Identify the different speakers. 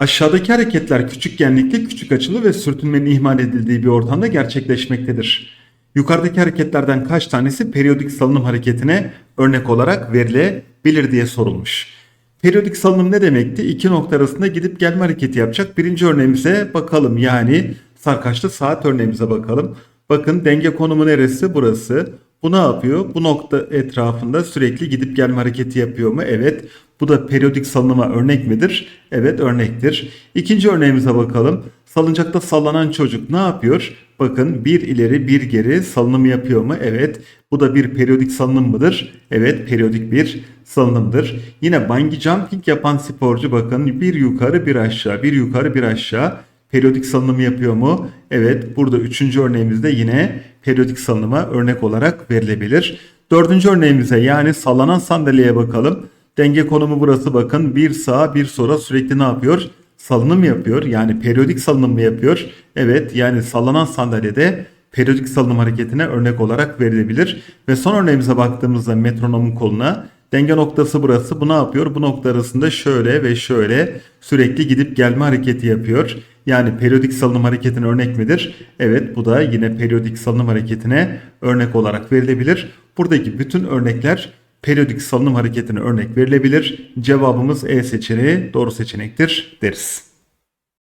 Speaker 1: Aşağıdaki hareketler küçük genlikli, küçük açılı ve sürtünmenin ihmal edildiği bir ortamda gerçekleşmektedir. Yukarıdaki hareketlerden kaç tanesi periyodik salınım hareketine örnek olarak verilebilir diye sorulmuş. Periyodik salınım ne demekti? İki nokta arasında gidip gelme hareketi yapacak. Birinci örneğimize bakalım. Yani sarkaçlı saat örneğimize bakalım. Bakın denge konumu neresi? Burası. Bu ne yapıyor? Bu nokta etrafında sürekli gidip gelme hareketi yapıyor mu? Evet. Bu da periyodik salınıma örnek midir? Evet örnektir. İkinci örneğimize bakalım. Salıncakta sallanan çocuk ne yapıyor? Bakın bir ileri bir geri salınım yapıyor mu? Evet. Bu da bir periyodik salınım mıdır? Evet periyodik bir salınımdır. Yine bungee jumping yapan sporcu bakın bir yukarı bir aşağı bir yukarı bir aşağı periyodik salınım yapıyor mu? Evet burada üçüncü örneğimizde yine periyodik salınıma örnek olarak verilebilir. Dördüncü örneğimize yani sallanan sandalyeye bakalım. Denge konumu burası bakın bir sağa bir sola sürekli ne yapıyor? Salınım yapıyor yani periyodik salınım mı yapıyor? Evet yani sallanan sandalyede periyodik salınım hareketine örnek olarak verilebilir. Ve son örneğimize baktığımızda metronomun koluna denge noktası burası. Bu ne yapıyor? Bu nokta arasında şöyle ve şöyle sürekli gidip gelme hareketi yapıyor. Yani periyodik salınım hareketine örnek midir? Evet bu da yine periyodik salınım hareketine örnek olarak verilebilir. Buradaki bütün örnekler periyodik salınım hareketine örnek verilebilir. Cevabımız E seçeneği doğru seçenektir deriz.